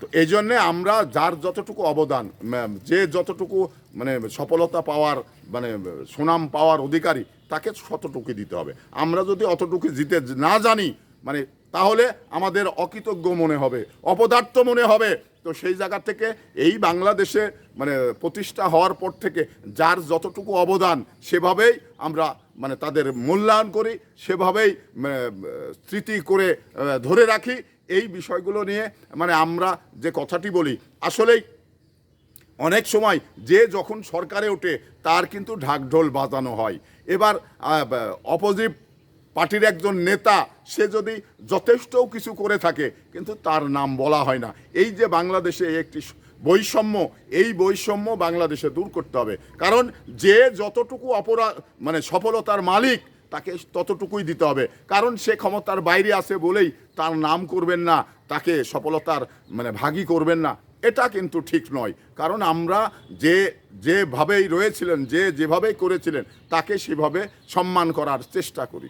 তো এই জন্যে আমরা যার যতটুকু অবদান যে যতটুকু মানে সফলতা পাওয়ার মানে সুনাম পাওয়ার অধিকারী, তাকে শতটুকু দিতে হবে। আমরা যদি অতটুকু জিতে না জানি মানে তাহলে আমাদের অকৃতজ্ঞ মনে হবে, অপদার্থ মনে হবে। তো সেই জায়গা থেকে এই বাংলাদেশে মানে প্রতিষ্ঠা হওয়ার পর থেকে যার যতটুকু অবদান, সেভাবেই আমরা মানে তাদের মূল্যায়ন করি, সেভাবেই স্মৃতি করে ধরে রাখি। এই বিষয়গুলো নিয়ে মানে আমরা যে কথাটি বলি, আসলেই অনেক সময় যে যখন সরকারে ওঠে, তার কিন্তু ঢাকঢোল বাজানো হয়। এবার অপোজিট পার্টির একজন নেতা, সে যদি যথেষ্টও কিছু করে থাকে, কিন্তু তার নাম বলা হয় না। এই যে বাংলাদেশে একটি বৈষম্য, এই বৈষম্য বাংলাদেশে দূর করতে হবে। কারণ যে যতটুকু অপরাধ মানে সফলতার মালিক, তাকে ততটুকুই দিতে হবে। কারণ সে ক্ষমতার বাইরে আছে বলেই তার নাম করবেন না, তাকে সফলতার মানে ভাগী করবেন না। এটা কিন্তু ঠিক নয়। কারণ আমরা যে, যেভাবেই রয়েছিলেন, যে যেভাবেই করেছিলেন, তাকে সেভাবে সম্মান করার চেষ্টা করি।